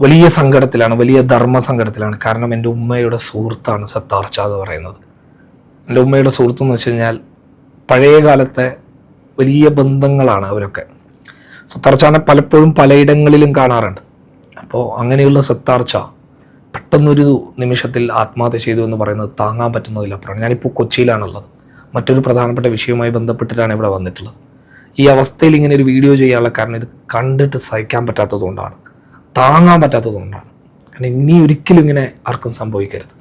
വലിയ സങ്കടത്തിലാണ് വലിയ ധർമ്മ സങ്കടത്തിലാണ്. കാരണം എന്റെ ഉമ്മയുടെ സുഹൃത്താണ് സത്താർച്ച എന്ന് പറയുന്നത്. എന്റെ ഉമ്മയുടെ സുഹൃത്ത് എന്ന് വെച്ച് കഴിഞ്ഞാൽ പഴയ കാലത്തെ വലിയ ബന്ധങ്ങളാണ് അവരൊക്കെ. സത്താർച്ചാനെ പലപ്പോഴും പലയിടങ്ങളിലും കാണാറുണ്ട്. അപ്പോൾ അങ്ങനെയുള്ള സത്താർച്ച പെട്ടെന്നൊരു നിമിഷത്തിൽ ആത്മഹത്യ ചെയ്തു എന്ന് പറയുന്നത് താങ്ങാൻ പറ്റുന്നതിലപ്പുറമാണ് ഞാനിപ്പോൾ കൊച്ചിയിലാണുള്ളത്. മറ്റൊരു പ്രധാനപ്പെട്ട വിഷയവുമായി ബന്ധപ്പെട്ടിട്ടാണ് ഇവിടെ വന്നിട്ടുള്ളത്. ഈ അവസ്ഥയിൽ ഇങ്ങനെ ഒരു വീഡിയോ ചെയ്യാനുള്ള കാരണം ഇത് കണ്ടിട്ട് സഹിക്കാൻ പറ്റാത്തതുകൊണ്ടാണ്. താങ്ങാൻ പറ്റാത്തതുകൊണ്ടാണ് കാരണം ഇനി ഒരിക്കലും ഇങ്ങനെ ആർക്കും സംഭവിക്കരുത്.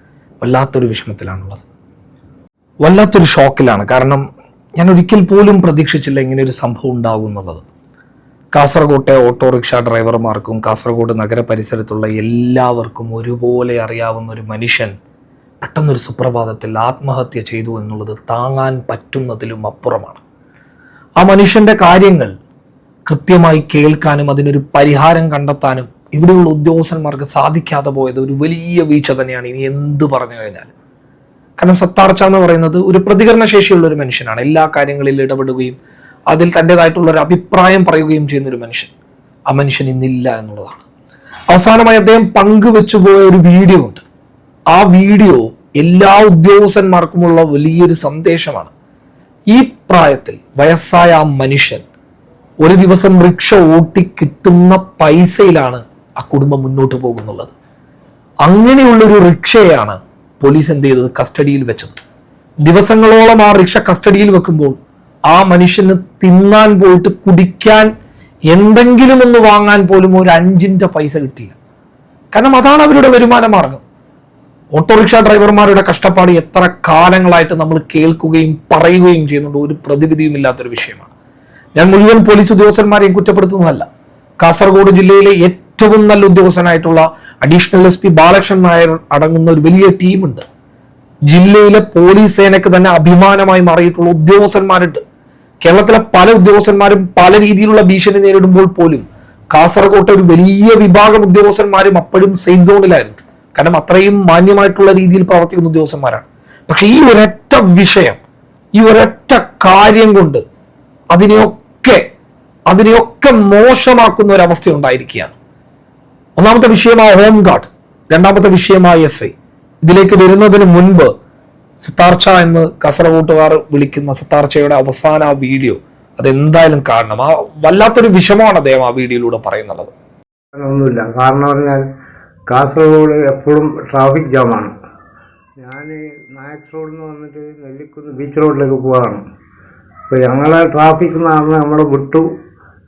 വല്ലാത്തൊരു വിഷമത്തിലാണുള്ളത്. വല്ലാത്തൊരു ഷോക്കിലാണ്. കാരണം ഞാൻ ഒരിക്കൽ പോലും പ്രതീക്ഷിച്ചില്ല ഇങ്ങനെ ഒരു സംഭവം ഉണ്ടാകും എന്നുള്ളത്. കാസർഗോട്ടെ ഓട്ടോറിക്ഷ ഡ്രൈവർമാർക്കും കാസർഗോഡ് നഗര പരിസരത്തുള്ള എല്ലാവർക്കും ഒരുപോലെ അറിയാവുന്ന ഒരു മനുഷ്യൻ പെട്ടെന്നൊരു സുപ്രഭാതത്തിൽ ആത്മഹത്യ ചെയ്തു എന്നുള്ളത് താങ്ങാൻ പറ്റുന്നതിലും അപ്പുറമാണ്. ആ മനുഷ്യന്റെ കാര്യങ്ങൾ കൃത്യമായി കേൾക്കാനും അതിനൊരു പരിഹാരം കണ്ടെത്താനും ഇവിടെയുള്ള ഉദ്യോഗസ്ഥന്മാർക്ക് സാധിക്കാതെ പോയത് ഒരു വലിയ വീഴ്ച തന്നെയാണ്. ഇനി എന്ത് പറഞ്ഞു കഴിഞ്ഞാൽ കാരണം സത്താർച്ച എന്ന് പറയുന്നത് ഒരു പ്രതികരണശേഷിയുള്ള ഒരു മനുഷ്യനാണ്. എല്ലാ കാര്യങ്ങളിലും ഇടപെടുകയും അതിൽ തന്റെതായിട്ടുള്ള ഒരു അഭിപ്രായം പറയുകയും ചെയ്യുന്ന ഒരു മനുഷ്യൻ. ആ മനുഷ്യൻ ഇന്നില്ല എന്നുള്ളതാണ്. അവസാനമായി അദ്ദേഹം പങ്കുവെച്ചു പോയ ഒരു വീഡിയോ ഉണ്ട്. ആ വീഡിയോ എല്ലാ ഉദ്യോഗസ്ഥന്മാർക്കുമുള്ള വലിയൊരു സന്ദേശമാണ്. ഈ പ്രായത്തിൽ വയസ്സായ ആ മനുഷ്യൻ ഒരു ദിവസം റിക്ഷ ഓട്ടി കിട്ടുന്ന പൈസയിലാണ് ആ കുടുംബം മുന്നോട്ട് പോകുന്നുള്ളത്. അങ്ങനെയുള്ളൊരു റിക്ഷയാണ് പോലീസ് എന്ത് ചെയ്തത്? കസ്റ്റഡിയിൽ വെച്ചത്. ദിവസങ്ങളോളം ആ റിക്ഷ കസ്റ്റഡിയിൽ വെക്കുമ്പോൾ ആ മനുഷ്യന് തിന്നാൻ പോയിട്ട് കുടിക്കാൻ എന്തെങ്കിലും ഒന്ന് വാങ്ങാൻ പോലും ഒരു അഞ്ചിന്റെ പൈസ കിട്ടില്ല. കാരണം അതാണ് അവരുടെ വരുമാന മാർഗം. ഓട്ടോറിക്ഷ ഡ്രൈവർമാരുടെ കഷ്ടപ്പാട് എത്ര കാലങ്ങളായിട്ട് നമ്മൾ കേൾക്കുകയും പറയുകയും ചെയ്യുന്നുണ്ട്. ഒരു പ്രതിവിധിയും ഇല്ലാത്തൊരു വിഷയമാണ്. ഞാൻ മുഴുവൻ പോലീസ് ഉദ്യോഗസ്ഥന്മാരെയും കുറ്റപ്പെടുത്തുന്നതല്ല. കാസർഗോഡ് ജില്ലയിലെ ഏറ്റവും നല്ല ഉദ്യോഗസ്ഥനായിട്ടുള്ള additional S P Balakrishnan Nair അടങ്ങുന്ന ഒരു വലിയ ടീമുണ്ട് ജില്ലയിലെ പോലീസ് സേനയ്ക്ക് തന്നെ അഭിമാനമായി മാറിയിട്ടുള്ള ഉദ്യോഗസ്ഥന്മാരുണ്ട്. കേരളത്തിലെ പല ഉദ്യോഗസ്ഥന്മാരും പല രീതിയിലുള്ള ഭീഷണി നേരിടുമ്പോൾ പോലും കാസർകോട്ടെ ഒരു വലിയ വിഭാഗം ഉദ്യോഗസ്ഥന്മാരും അപ്പോഴും സേഫ് സോണിലായിരുന്നു കാരണം അത്രയും മാന്യമായിട്ടുള്ള രീതിയിൽ പ്രവർത്തിക്കുന്ന ഉദ്യോഗസ്ഥന്മാരാണ്. പക്ഷെ ഈ ഒരൊറ്റ വിഷയം ഈ ഒരൊറ്റ കാര്യം കൊണ്ട് അതിനെയൊക്കെ അതിനെയൊക്കെ മോശമാക്കുന്ന ഒരവസ്ഥ ഉണ്ടായിരിക്കുകയാണ്. ഒന്നാമത്തെ വിഷയമായ ഹോം ഗാർഡ് രണ്ടാമത്തെ വിഷയമായ എസ് ഐ. ഇതിലേക്ക് വരുന്നതിന് മുൻപ് സിത്താർച്ച എന്ന് കാസർഗോട്ടുകാർ വിളിക്കുന്ന സിത്താർച്ചയുടെ അവസാന ആ വീഡിയോ അതെന്തായാലും കാണണം. ആ വല്ലാത്തൊരു വിഷമമാണ് അദ്ദേഹം ആ വീഡിയോയിലൂടെ പറയുന്നുള്ളത്. ഒന്നുമില്ല കാരണം പറഞ്ഞാൽ കാസർഗോഡ് എപ്പോഴും ട്രാഫിക് ജാമാണ് ഞാൻ നായക് റോഡിൽ നിന്ന് വന്നിട്ട് നെല്ലിക്കുന്ന് ബീച്ച് റോഡിലേക്ക് പോവാണ്. അപ്പോൾ ഞങ്ങളെ ട്രാഫിക് നടന്ന് നമ്മളെ വിട്ടു.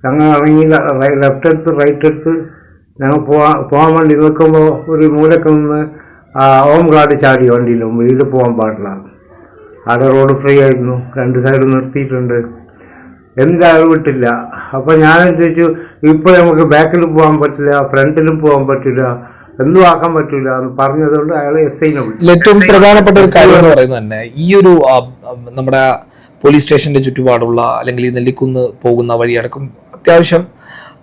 ഞങ്ങൾ ഇറങ്ങി ലെഫ്റ്റ് എടുത്ത് റൈറ്റ് എടുത്ത് ഞങ്ങൾ പോവാൻ പോകാൻ വേണ്ടി നിൽക്കുമ്പോൾ ഒരു മൂലക്ക് നിന്ന് ഹോം ഗാർഡ് ചാടി വണ്ടിയിൽ വീട് പോകാൻ പാടില്ല. അവിടെ റോഡ് ഫ്രീ ആയിരുന്നു. രണ്ട് സൈഡ് നിർത്തിയിട്ടുണ്ട്. എന്തായാലും വിട്ടില്ല അപ്പോൾ ഞാൻ ചോദിച്ചു ഇപ്പോൾ നമുക്ക് ബാക്കിൽ പോകാൻ പറ്റില്ല ഫ്രണ്ടിലും പോകാൻ പറ്റില്ല എന്തും ആക്കാൻ പറ്റില്ല എന്ന് പറഞ്ഞതുകൊണ്ട് അയാൾ എസ് ഐനെ ഇതിൽ ഏറ്റവും പ്രധാനപ്പെട്ട ഒരു കാര്യം എന്ന് പറയുന്നത് തന്നെ ഈ ഒരു നമ്മുടെ പോലീസ് സ്റ്റേഷന്റെ ചുറ്റുപാടുള്ള അല്ലെങ്കിൽ നെല്ലിക്കുന്ന് പോകുന്ന വഴിയടക്കം അത്യാവശ്യം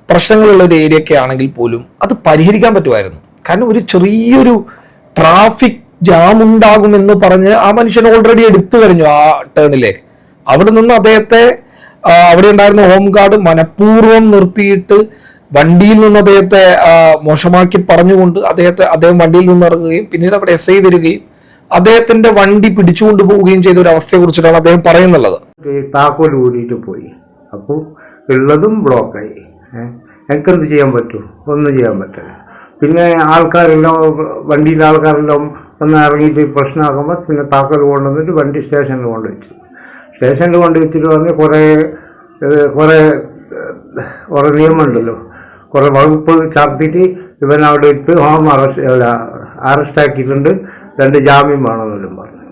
പ്രശ്നങ്ങളുള്ള ഒരു ഏരിയ ഒക്കെ ആണെങ്കിൽ പോലും അത് പരിഹരിക്കാൻ പറ്റുമായിരുന്നു. കാരണം ഒരു ചെറിയൊരു ട്രാഫിക് ജാം ഉണ്ടാകുമെന്ന് പറഞ്ഞ് ആ മനുഷ്യൻ ഓൾറെഡി എടുത്തു കഴിഞ്ഞു ആ ടേണിലേക്ക് അവിടെ നിന്ന് അദ്ദേഹത്തെ അവിടെ ഉണ്ടായിരുന്ന ഹോം ഗാർഡ് മനഃപൂർവം നിർത്തിയിട്ട് വണ്ടിയിൽ നിന്ന് അദ്ദേഹത്തെ മോശമാക്കി പറഞ്ഞുകൊണ്ട് അദ്ദേഹത്തെ അദ്ദേഹം വണ്ടിയിൽ നിന്ന് ഇറങ്ങുകയും പിന്നീട് അവിടെ എസ് ഐ വരികയും അദ്ദേഹത്തിന്റെ വണ്ടി പിടിച്ചുകൊണ്ട് പോവുകയും ചെയ്ത ഒരു അവസ്ഥയെ കുറിച്ചിട്ടാണ് അദ്ദേഹം പറയുന്നുള്ളത്. താക്കോൽ ഊരിയിട്ട് പോയി. അപ്പോൾ ഉള്ളതും ബ്ലോക്കായി എനിക്കെന്ത് ചെയ്യാൻ പറ്റും. ഒന്നും ചെയ്യാൻ പറ്റില്ല പിന്നെ ആൾക്കാരെല്ലാം വണ്ടിയിലെ ആൾക്കാരെല്ലാം ഒന്ന് ഇറങ്ങിയിട്ട് പ്രശ്നമാക്കുമ്പോൾ പിന്നെ താക്കൽ കൊണ്ടുവന്നിട്ട് വണ്ടി സ്റ്റേഷനിൽ കൊണ്ടുവച്ചു. സ്റ്റേഷനിൽ കൊണ്ടുവച്ചിട്ട് പറഞ്ഞ് കുറേ കുറേ കുറേ നിയമമുണ്ടല്ലോ. കുറേ വകുപ്പ് ചാർത്തിയിട്ട് ഇവൻ അവിടെ ഇട്ട് ഹോം അറസ്റ്റ് അല്ല അറസ്റ്റ് ആക്കിയിട്ടുണ്ട് രണ്ട് ജാമ്യം വേണമെന്നെല്ലാം പറഞ്ഞു.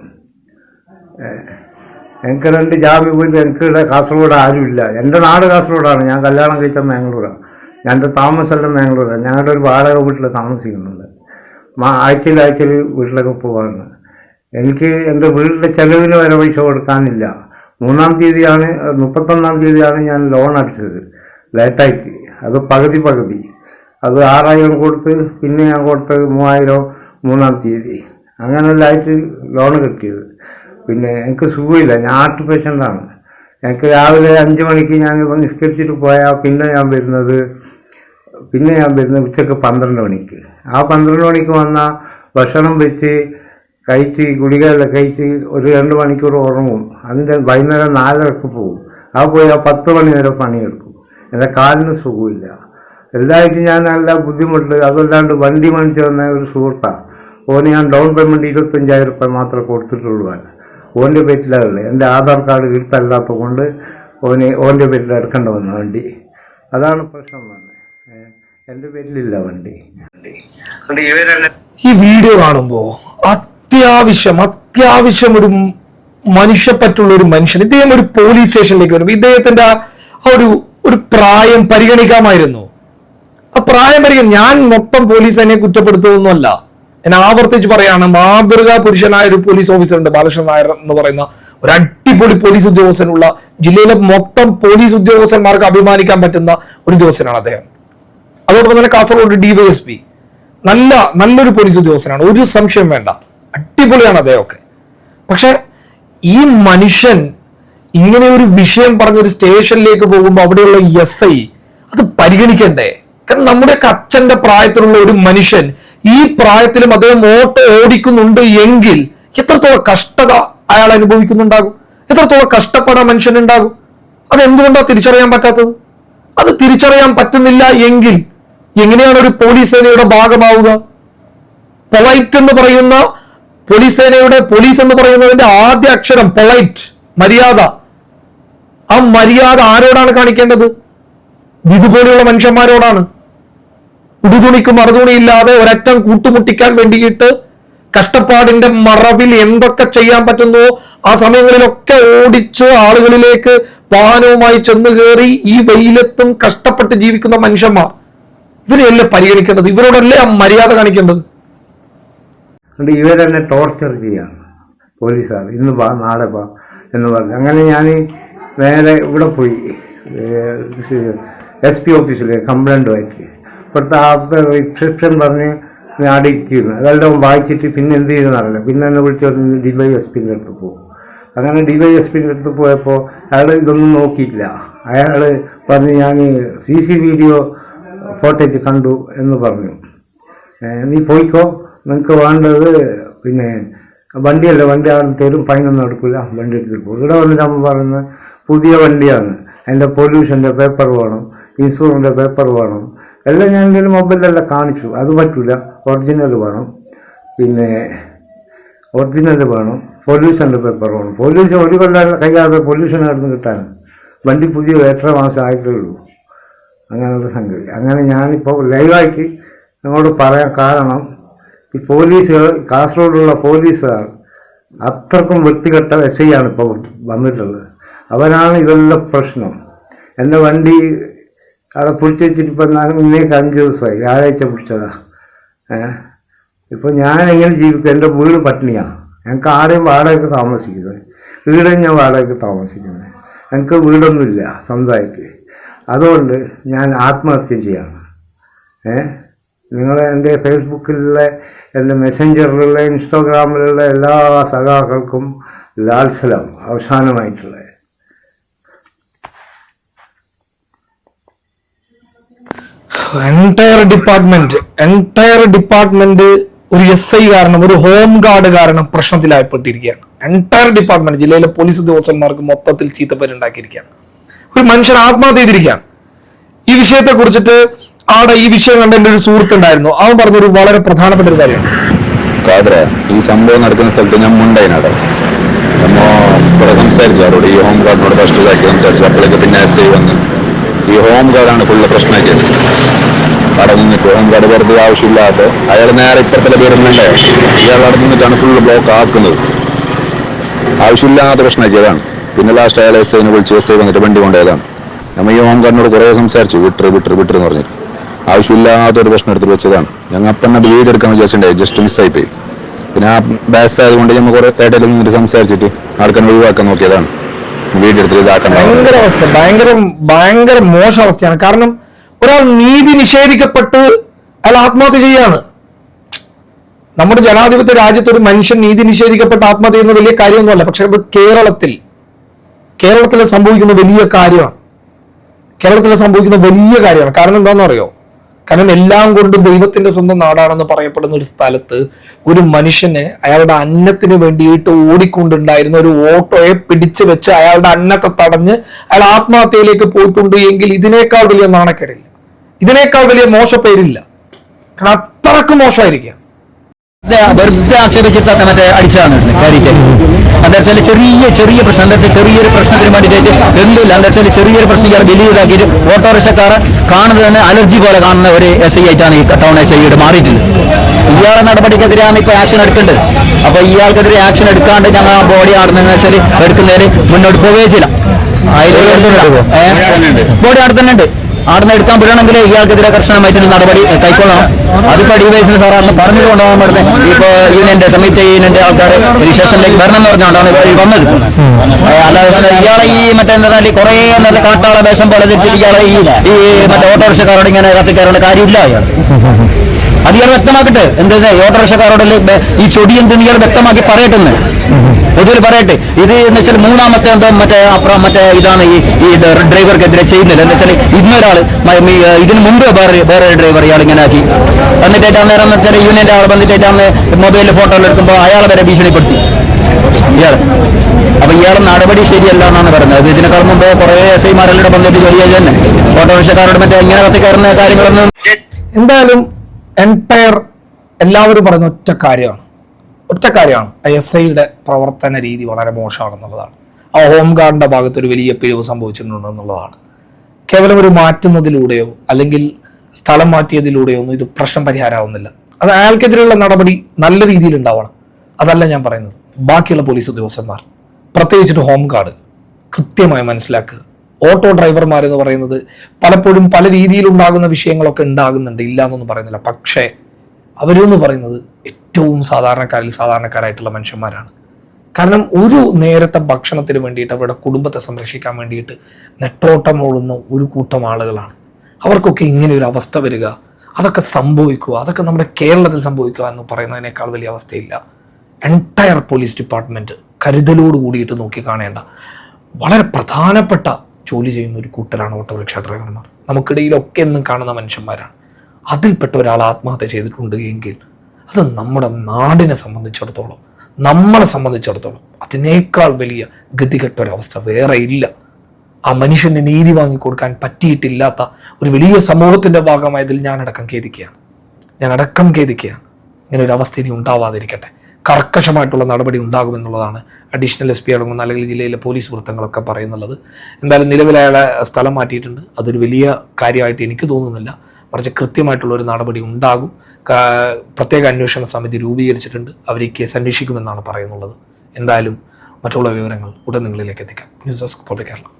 എനിക്ക് രണ്ട് ജാമ്യം പോയിട്ട് എനിക്ക് ഇവിടെ കാസർഗോഡ് ആരുമില്ല. എന്റെ നാട് കാസർഗോഡാണ്. ഞാൻ കല്യാണം കഴിച്ച മാംഗ്ലൂരാണ്. എന്റെ താമസമെല്ലാം മാംഗ്ലൂരാണ്. ഞങ്ങളുടെ ഒരു വാടക വീട്ടിൽ താമസിക്കുന്നുണ്ട്. ആഴ്ചയിൽ ആഴ്ചയിൽ വീട്ടിലൊക്കെ പോകാണ് എനിക്ക് എന്റെ വീട്ടിലെ ചെലവിന് വരെ പൈസ കൊടുക്കാനില്ല. മൂന്നാം തീയതിയാണ് മുപ്പത്തൊന്നാം തീയതിയാണ് ഞാൻ ലോൺ അടിച്ചത്. ലേറ്റായിട്ട് അത് പകുതി പകുതി. അത് ആറായിരം കൊടുത്ത് പിന്നെ ഞാൻ കൊടുത്തത് മൂവായിരം മൂന്നാം തീയതി. അങ്ങനെല്ലായിട്ട് ലോൺ കിട്ടിയത്. പിന്നെ എനിക്ക് സുഖമില്ല. ഞാൻ ഹാർട്ട് പേഷ്യന്റാണ് എനിക്ക് രാവിലെ അഞ്ച് മണിക്ക് ഞാൻ നിസ്കരിച്ചിട്ട് പോയാൽ പിന്നെ ഞാൻ വരുന്നത് പിന്നെ ഞാൻ വരുന്നത് ഉച്ചയ്ക്ക് പന്ത്രണ്ട് മണിക്ക്. ആ പന്ത്രണ്ട് മണിക്ക് വന്ന ഭക്ഷണം വെച്ച് കഴിച്ച് ഗുളികയെല്ലാം കഴിച്ച് ഒരു രണ്ട് മണിക്കൂർ ഉറങ്ങും. അതിന്റെ വൈകുന്നേരം നാലരക്ക് പോകും ആ പോയി ആ പത്ത് മണി വരെ പണിയെടുക്കും. എന്റെ കാലിന് സുഖമില്ല. എല്ലായിട്ടും ഞാൻ നല്ല ബുദ്ധിമുട്ട് അതല്ലാണ്ട് വണ്ടി മേടിച്ച് വന്ന ഒരു സുഹൃത്താണ് ഓന് ഞാൻ ഡൗൺ പേയ്മെന്റ് ഇരുപത്തഞ്ചായിരം രൂപ മാത്രമേ കൊടുത്തിട്ടുള്ളൂ ഓന്റെ പേരിലാണ്. എന്റെ ആധാർ കാർഡ് വീട്ടല്ലാത്തത് കൊണ്ട് ഓന് ഓന്റെ പേരിൽ എടുക്കേണ്ട വന്ന വണ്ടി. അതാണ് പ്രശ്നം വന്നത്. എന്റെ പേരിലില്ല വണ്ടി. ഈ വീഡിയോ കാണുമ്പോൾ അത്യാവശ്യം അത്യാവശ്യം ഒരു മനുഷ്യപ്പറ്റുള്ള ഒരു മനുഷ്യൻ ഇദ്ദേഹം ഒരു പോലീസ് സ്റ്റേഷനിലേക്ക് വരും ഇദ്ദേഹത്തിന്റെ ആ ഒരു ഒരു പ്രായം പരിഗണിക്കാമായിരുന്നു. ആ പ്രായം പരിഗണി ഞാൻ മൊത്തം പോലീസ് എന്നെ കുറ്റപ്പെടുത്തുന്നൊന്നുമല്ല ഞാൻ ആവർത്തിച്ച് പറയാണ് മാതൃകാ പുരുഷനായ ഒരു പോലീസ് ഓഫീസർ ഉണ്ട് ബാലകൃഷ്ണൻ നായർ എന്ന് പറയുന്ന ഒരു അടിപൊളി പോലീസ് ഉദ്യോഗസ്ഥനുള്ള ജില്ലയിലെ മൊത്തം പോലീസ് ഉദ്യോഗസ്ഥന്മാർക്ക് അഭിമാനിക്കാൻ പറ്റുന്ന ഒരു ഉദ്യോഗസ്ഥനാണ് അദ്ദേഹം. അതോടൊപ്പം തന്നെ കാസർഗോഡ് ഡിവൈഎസ്പി നല്ല നല്ലൊരു പോലീസ് ഉദ്യോഗസ്ഥനാണ്. ഒരു സംശയം വേണ്ട. അടിപൊളിയാണ് അദ്ദേഹമൊക്കെ. പക്ഷെ ഈ മനുഷ്യൻ ഇങ്ങനെ ഒരു വിഷയം പറഞ്ഞൊരു സ്റ്റേഷനിലേക്ക് പോകുമ്പോൾ അവിടെയുള്ള എസ് ഐ അത് പരിഗണിക്കണ്ടേ? കാരണം നമ്മുടെ അച്ഛന്റെ പ്രായത്തിലുള്ള ഒരു മനുഷ്യൻ ഈ പ്രായത്തിലും അദ്ദേഹം ഓട്ടോ ഓടിക്കുന്നുണ്ട് എങ്കിൽ എത്രത്തോളം കഷ്ടത അയാൾ അനുഭവിക്കുന്നുണ്ടാകും? എത്രത്തോളം കഷ്ടപ്പെടാൻ മനുഷ്യനുണ്ടാകും? അത് എന്തുകൊണ്ടാണ് തിരിച്ചറിയാൻ പറ്റാത്തത്? അത് തിരിച്ചറിയാൻ പറ്റുന്നില്ല എങ്കിൽ എങ്ങനെയാണ് ഒരു പോലീസ് സേനയുടെ ഭാഗമാവുക? പൊളൈറ്റ് എന്ന് പറയുന്ന പോലീസ് സേനയുടെ പോലീസ് എന്ന് പറയുന്നതിന്റെ ആദ്യ അക്ഷരം പൊളൈറ്റ് മര്യാദ. ആ മര്യാദ ആരോടാണ് കാണിക്കേണ്ടത്? ഇതുപോലെയുള്ള മനുഷ്യന്മാരോടാണ്. ഉടുതുണിക്ക് മറുതുണിയില്ലാതെ ഒരറ്റം കൂട്ടുമുട്ടിക്കാൻ വേണ്ടിയിട്ട് കഷ്ടപ്പാടിന്റെ മറവിൽ എന്തൊക്കെ ചെയ്യാൻ പറ്റുന്നോ? ആ സമയങ്ങളിലൊക്കെ ഓടിച്ച് ആളുകളിലേക്ക് വാഹനവുമായി ചെന്ന് കയറി ഈ വെയിലത്തും കഷ്ടപ്പെട്ട് ജീവിക്കുന്ന മനുഷ്യന്മാർ. ഇവരെയല്ലേ പരിഗണിക്കേണ്ടത്? ഇവരോടല്ലേ ആ മര്യാദ കാണിക്കേണ്ടത്? ഇവരെന്നെ ടോർച്ചർ ചെയ്യാണ് പോലീസുകാർ ഇന്ന് വാ നാളെ വാ എന്ന് പറഞ്ഞു. അങ്ങനെ ഞാൻ നേരെ ഇവിടെ പോയി. എസ് പി ഓഫീസിൽ കംപ്ലൈന്റുമായിട്ട് ഇവിടുത്തെ ആ റിസപ്ഷൻ പറഞ്ഞ് അടിക്കുന്നു അതെല്ലാം വായിച്ചിട്ട് പിന്നെ എന്ത് ചെയ്യുന്നറിയില്ല പിന്നെ എന്നെ വിളിച്ച് ഡി വൈ എസ് പിന്റെ അടുത്ത് പോകും. അങ്ങനെ ഡി വൈ എസ് പിന്റെ അടുത്ത് പോയപ്പോൾ അയാൾ ഇതൊന്നും നോക്കിയില്ല. അയാൾ പറഞ്ഞ് ഞാൻ സി സി വീഡിയോ ഫോട്ടേജ് കണ്ടു എന്ന് പറഞ്ഞു. നീ പോയിക്കോ. നിങ്ങൾക്ക് വേണ്ടത് പിന്നെ വണ്ടിയല്ല വണ്ടി അവിടെ തരും ഫൈനൊന്നും എടുക്കില്ല വണ്ടി എടുത്തിട്ട് പോകും. ഇവിടെ വന്നിട്ട് നമ്മൾ പറയുന്നത് പുതിയ വണ്ടിയാണ്. അതിന്റെ പൊല്യൂഷന്റെ പേപ്പർ വേണം ഇൻഷുറന്റെ പേപ്പർ വേണം. എല്ലാം ഞാൻ എന്റെ മൊബൈലിലെല്ലാം കാണിച്ചു. അത് പറ്റില്ല ഒറിജിനൽ വേണം. പിന്നെ ഒറിജിനൽ വേണം. പൊല്യൂഷന്റെ പേപ്പർ വേണം. പൊല്യൂഷൻ ഒരു കൊല്ലം കഴിയാതെ പൊല്യൂഷൻ ആയിരുന്നു കിട്ടാൻ. വണ്ടി പുതിയ എത്ര മാസം ആയിട്ടേ ഉള്ളൂ. അങ്ങനെയുള്ള സംഗതി. അങ്ങനെ ഞാനിപ്പോൾ ലൈവായിട്ട് നിങ്ങളോട് പറയാൻ കാരണം ഈ പോലീസുകൾ കാസർഗോഡുള്ള പോലീസുകാർ അത്രക്കും വൃത്തികെട്ട എസ് ഐ ആണ് ഇപ്പോൾ വന്നിട്ടുള്ളത്. അവരാണ് ഇതെല്ലാം പ്രശ്നം. എന്റെ വണ്ടി അവിടെ പിടിച്ച് വെച്ചിട്ട് ഇപ്പം ഞാൻ ഇന്നേക്ക് അഞ്ച് ദിവസമായി. വ്യാഴാഴ്ച പിടിച്ചതാ ഏഹ് ഇപ്പം ഞാൻ എങ്ങനെ ജീവിക്കും? എന്റെ വീട് പട്ടിണിയാണ് ഞങ്ങൾക്ക് ആരെയും വാടകയ്ക്ക് താമസിക്കുന്നത് വീട് ഞാൻ വാടകയ്ക്ക് താമസിക്കുന്നത്. ഞങ്ങൾക്ക് വീടൊന്നുമില്ല സ്വന്തമായിട്ട്. അതുകൊണ്ട് ഞാൻ ആത്മഹത്യ ചെയ്യാണ്. ഏ? നിങ്ങൾ എന്റെ ഫേസ്ബുക്കിലുള്ള എന്റെ മെസ്സഞ്ചറിലുള്ള ഇൻസ്റ്റാഗ്രാമിലുള്ള എല്ലാ സഖാക്കൾക്കും ലാൽസലം. അവസാനമായിട്ടുള്ളത്. എന്റയർ ഡിപ്പാർട്ട്മെന്റ് എന്റയർ ഡിപ്പാർട്ട്മെന്റ് ഒരു എസ് ഐ കാരണം ഒരു ഹോം ഗാർഡ് കാരണം പ്രശ്നത്തിലായപ്പെട്ടിരിക്കുകയാണ്. എന്റയർ ഡിപ്പാർട്ട്മെന്റ് ജില്ലയിലെ പോലീസ് ഉദ്യോഗസ്ഥന്മാർക്ക് മൊത്തത്തിൽ ചീത്തപ്പേരുണ്ടാക്കിയിരിക്കുകയാണ്. ഒരു മനുഷ്യൻ ആത്മഹത്യ ചെയ്തിരിക്കുകയാണ്. ഈ വിഷയത്തെ കുറിച്ചിട്ട് ആടെ ഈ വിഷയം കണ്ട എന്റെ ഒരു സുഹൃത്തുണ്ടായിരുന്നു. അവൻ പറഞ്ഞ ഒരു വളരെ പ്രധാനപ്പെട്ട ഒരു കാര്യമാണ്. ഈ സംഭവം നടക്കുന്ന സ്ഥലത്ത് ഞാൻ മുണ്ടായിനാടെ നമ്മ ഇവിടെ സംസാരിച്ചു അവരോട് ഈ ഹോം ഗാർഡിനോട് ഫസ്റ്റ് സംസാരിച്ചു. അപ്പോഴേക്ക് പിന്നെ എസ് ഐ വന്ന് ഈ ഹോം ഗാർഡാണ് ഫുള്ള് പ്രശ്നമാക്കിയത്. അവിടെ നിന്നിട്ട് ഹോം ഗാർഡ് വെറുതെ ആവശ്യമില്ലാത്ത അയാൾ നേരെ ഇപ്പുറത്തെ പേരുന്നുണ്ടേ ഇയാൾ അവിടെ നിന്നിട്ടാണ് ഫുള്ള് ബ്ലോക്ക് ആക്കുന്നത്. ആവശ്യമില്ലാത്ത പ്രശ്നമാക്കിയതാണ് പിന്നെ ലാസ്റ്റ് അയാൾ എസ് ഐനെ വിളിച്ച് എസ് ഐ വന്നിട്ട് വണ്ടി കൊണ്ടുപോയതാണ്. നമ്മൾ ഈ ഗാർഡിനോട് കുറേ സംസാരിച്ചു. വിട്ടർ വിട്ടർ വിട്ടർ എന്ന് പറഞ്ഞിട്ട്. ആവശ്യമില്ലാത്തൊരു പ്രശ്നം എടുത്ത് വെച്ചതാണ്. ഞങ്ങൾ അപ്പം അത് വീട് എടുക്കാൻ വിചാരിച്ചിട്ടുണ്ടായി. ജസ്റ്റ് മിസ്സായി പോയി. പിന്നെ ആ ബാസ് ആയതുകൊണ്ട് നമ്മൾ കുറെ ഇടയിൽ നിന്നിട്ട് സംസാരിച്ചിട്ട് ആൾക്കാരെ ഒഴിവാക്കാൻ നോക്കിയതാണ്. വീട് എടുത്തിട്ട് ഭയങ്കര അവസ്ഥ. ഭയങ്കര ഭയങ്കര മോശം അവസ്ഥയാണ്. കാരണം ഒരാൾ നീതി നിഷേധിക്കപ്പെട്ട് അയാൾ ആത്മഹത്യ ചെയ്യാണ്. നമ്മുടെ ജനാധിപത്യ രാജ്യത്ത് ഒരു മനുഷ്യൻ നീതി നിഷേധിക്കപ്പെട്ട് ആത്മഹത്യ ചെയ്യുന്ന വലിയ കാര്യമൊന്നുമല്ല. പക്ഷെ അത് കേരളത്തിൽ കേരളത്തിൽ സംഭവിക്കുന്ന വലിയ കാര്യമാണ്. കേരളത്തിൽ സംഭവിക്കുന്ന വലിയ കാര്യമാണ്. കാരണം എന്താണെന്ന് അറിയോ കാരണം എല്ലാം കൊണ്ടും ദൈവത്തിന്റെ സ്വന്തം നാടാണെന്ന് പറയപ്പെടുന്ന ഒരു സ്ഥലത്ത് ഒരു മനുഷ്യന് അയാളുടെ അന്നത്തിന് വേണ്ടിയിട്ട് ഓടിക്കൊണ്ടുണ്ടായിരുന്ന ഒരു ഓട്ടോയെ പിടിച്ചു വെച്ച് അയാളുടെ അന്നത്തെ തടഞ്ഞ് അയാൾ ആത്മഹത്യയിലേക്ക് പോയിട്ടുണ്ട് എങ്കിൽ ഇതിനേക്കാൾ വലിയ നാണക്കേടില്ല. ഇതിനേക്കാൾ വലിയ മോശപ്പേരില്ല. കാരണം അത്രയ്ക്ക് മോശമായിരിക്കാം വെറുതെ ആക്ഷേപിച്ചിട്ട് മറ്റേ അടിച്ചതാണ്. കാര്യത്തിൽ എന്താ വെച്ചാൽ ചെറിയ ചെറിയ പ്രശ്നം. എന്താ വെച്ചാൽ ചെറിയൊരു പ്രശ്നത്തിന് വേണ്ടിയിട്ട് എന്തില്ല എന്താ വെച്ചാൽ ചെറിയൊരു പ്രശ്നം ഇയാൾ വലിയതാക്കിയിട്ട് ഓട്ടോറിക്ഷക്കാർ കാണുന്നത് തന്നെ അലർജി പോലെ കാണുന്ന ഒരു എസ് ഐ ആയിട്ടാണ് ഈ ടൗൺ എസ് ഐയുടെ മാറിയിട്ടുള്ളത്. ഇയാളെ നടപടിക്കെതിരെയാണ് ഇപ്പൊ ആക്ഷൻ എടുക്കേണ്ടത്. അപ്പൊ ഇയാൾക്കെതിരെ ആക്ഷൻ എടുക്കാണ്ട് ഞങ്ങൾ ആ ബോഡി ആടുന്നതെന്ന് വെച്ചാൽ എടുക്കുന്നതിന് മുന്നോട്ട് പോവുകയും ചെയ്യില്ല. ബോഡി ആടുത്തന്നെ തന്നെ ഉണ്ട് ആടുന്ന് എടുക്കാൻ പറ്റണമെങ്കിൽ ഇയാൾക്കെതിരെ കർശനമായിട്ടൊരു നടപടി കൈക്കൊള്ളണം. അതിപ്പോ ഡിവൈസിന് സാറാണ് പറഞ്ഞത് കൊണ്ടുപോകാൻ പറ്റുന്നത് ഇപ്പൊ യൂണിയന്റെ സംയുക്ത യൂണിയന്റെ ആൾക്കാർ സ്റ്റേഷനിലേക്ക് വരണം എന്ന് പറഞ്ഞുകൊണ്ടാണ് ഈ വന്നത്. അല്ലാതെ ഇയാളെ ഈ മറ്റേ എന്താ കുറെ നല്ല കാട്ടാള വേഷം പോലെ ഇയാളെ ഈ ഈ മറ്റേ ഓട്ടോറിക്ഷക്കാരോട് ഇങ്ങനെ കത്തിക്കാറുണ്ട് കാര്യമില്ല അത് ഇയാൾ വ്യക്തമാക്കട്ടെ. എന്താ ഓട്ടോറിക്ഷക്കാരോട് ഈ ചൊടി എന്ത് ഇയാൾ വ്യക്തമാക്കി പറയട്ടെന്ന്. പൊതുവിൽ പറയട്ടെ ഇത് എന്ന് വെച്ചാൽ മൂന്നാമത്തെ എന്തോ മറ്റേ അപ്പുറം മറ്റേ ഇതാണ് ഈ ഈ ഡ്രൈവർക്കെതിരെ ചെയ്യുന്നില്ല എന്ന് വെച്ചാൽ ഇന്നൊരാൾ ഇതിന് മുമ്പ് വേറെ വേറെ ഡ്രൈവർ ഇയാൾ ഇങ്ങനെ ആക്കി. എന്നിട്ട് നേരം എന്ന് വെച്ചാൽ യൂണിയന്റെ ആൾ വന്നിട്ട് അന്ന് മൊബൈലിൽ ഫോട്ടോ എടുക്കുമ്പോൾ അയാളെ വരെ ഭീഷണിപ്പെടുത്തി. ഇയാൾ അപ്പൊ ഇയാളെ നടപടി ശരിയല്ല എന്നാണ് പറയുന്നത്. ഇതിനേക്കാൾ മുമ്പ് കുറെ എസ് ഐമാരെല്ലാം വന്നിട്ട് ജോലി ചെയ്ത് തന്നെ. ഓട്ടോറിക്ഷക്കാരോട് മറ്റേ ഇങ്ങനെ കത്തിക്കയറുന്ന കാര്യങ്ങളൊന്നും എന്തായാലും എൻടയർ എല്ലാവരും പറയുന്ന ഒറ്റ കാര്യമാണ്. ഒറ്റ കാര്യമാണ് ഐ എസ് ഐയുടെ പ്രവർത്തന രീതി വളരെ മോശമാണെന്നുള്ളതാണ്. ആ ഹോം ഗാർഡിന്റെ ഭാഗത്ത് ഒരു വലിയ പിഴവ് സംഭവിച്ചിട്ടുണ്ട് എന്നുള്ളതാണ്. കേവലം ഒരു മാറ്റുന്നതിലൂടെയോ അല്ലെങ്കിൽ സ്ഥലം മാറ്റിയതിലൂടെയോ ഒന്നും ഇത് പ്രശ്നം പരിഹാരമാവുന്നില്ല അത് അയാൾക്കെതിരെയുള്ള നടപടി നല്ല രീതിയിൽ ഉണ്ടാവണം. അതല്ല ഞാൻ പറയുന്നത്. ബാക്കിയുള്ള പോലീസ് ഉദ്യോഗസ്ഥന്മാർ പ്രത്യേകിച്ചിട്ട് ഹോം ഗാർഡ് കൃത്യമായി മനസ്സിലാക്കുക. ഓട്ടോ ഡ്രൈവർമാർ എന്ന് പറയുന്നത് പലപ്പോഴും പല രീതിയിൽ ഉണ്ടാകുന്ന വിഷയങ്ങളൊക്കെ ഉണ്ടാകുന്നുണ്ട്. ഇല്ല എന്നൊന്നും പറയുന്നില്ല. പക്ഷേ അവരെന്ന് പറയുന്നത് ഏറ്റവും സാധാരണക്കാരിൽ സാധാരണക്കാരായിട്ടുള്ള മനുഷ്യന്മാരാണ്. കാരണം ഒരു നേരത്തെ ഭക്ഷണത്തിന് വേണ്ടിയിട്ട് അവരുടെ കുടുംബത്തെ സംരക്ഷിക്കാൻ വേണ്ടിയിട്ട് നെട്ടോട്ടം ഓടുന്ന ഒരു കൂട്ടം ആളുകളാണ്. അവർക്കൊക്കെ ഇങ്ങനെ ഒരു അവസ്ഥ വരിക അതൊക്കെ സംഭവിക്കുക അതൊക്കെ നമ്മുടെ കേരളത്തിൽ സംഭവിക്കുക എന്ന് പറയുന്നതിനേക്കാൾ വലിയ അവസ്ഥയില്ല. എന്റയർ പോലീസ് ഡിപ്പാർട്ട്മെന്റ് കരുതലോട് കൂടിയിട്ട് നോക്കി കാണേണ്ട വളരെ പ്രധാനപ്പെട്ട ജോലി ചെയ്യുന്ന ഒരു കൂട്ടരാണ് ഓട്ടോറിക്ഷ ഡ്രൈവർമാർ. നമുക്കിടയിലൊക്കെ എന്നും കാണുന്ന മനുഷ്യന്മാരാണ്. അതിൽപ്പെട്ട ഒരാൾ ആത്മഹത്യ ചെയ്തിട്ടുണ്ട് എങ്കിൽ അത് നമ്മുടെ നാടിനെ സംബന്ധിച്ചിടത്തോളം നമ്മളെ സംബന്ധിച്ചിടത്തോളം അതിനേക്കാൾ വലിയ ഗതികെട്ട ഒരവസ്ഥ വേറെ ഇല്ല. ആ മനുഷ്യന് നീതി വാങ്ങിക്കൊടുക്കാൻ പറ്റിയിട്ടില്ലാത്ത ഒരു വലിയ സമൂഹത്തിന്റെ ഭാഗമായതിൽ ഞാൻ അടക്കം ഖേദിക്കുകയാണ്. ഞാൻ അടക്കം ഖേദിക്കുകയാണ്. ഇങ്ങനെ ഒരു അവസ്ഥ ഇനി ഉണ്ടാവാതിരിക്കട്ടെ. കർക്കശമായിട്ടുള്ള നടപടി ഉണ്ടാകുമെന്നുള്ളതാണ് അഡീഷണൽ എസ് പി അടങ്ങുന്ന അല്ലെങ്കിൽ ജില്ലയിലെ പോലീസ് വൃത്തങ്ങളൊക്കെ പറയുന്നുള്ളത്. എന്തായാലും അയാളെ സ്ഥലം മാറ്റിയിട്ടുണ്ട്. അതൊരു വലിയ കാര്യമായിട്ട് എനിക്ക് തോന്നുന്നില്ല. മറിച്ച് കൃത്യമായിട്ടുള്ള ഒരു നടപടി ഉണ്ടാകും. പ്രത്യേക അന്വേഷണ സമിതി രൂപീകരിച്ചിട്ടുണ്ട്. അവർ ഈ കേസ് അന്വേഷിക്കുമെന്നാണ് പറയുന്നുള്ളത്. എന്തായാലും മറ്റുള്ള വിവരങ്ങൾ ഉടൻ നിങ്ങളിലേക്ക് എത്തിക്കാം. News desk public Kerala.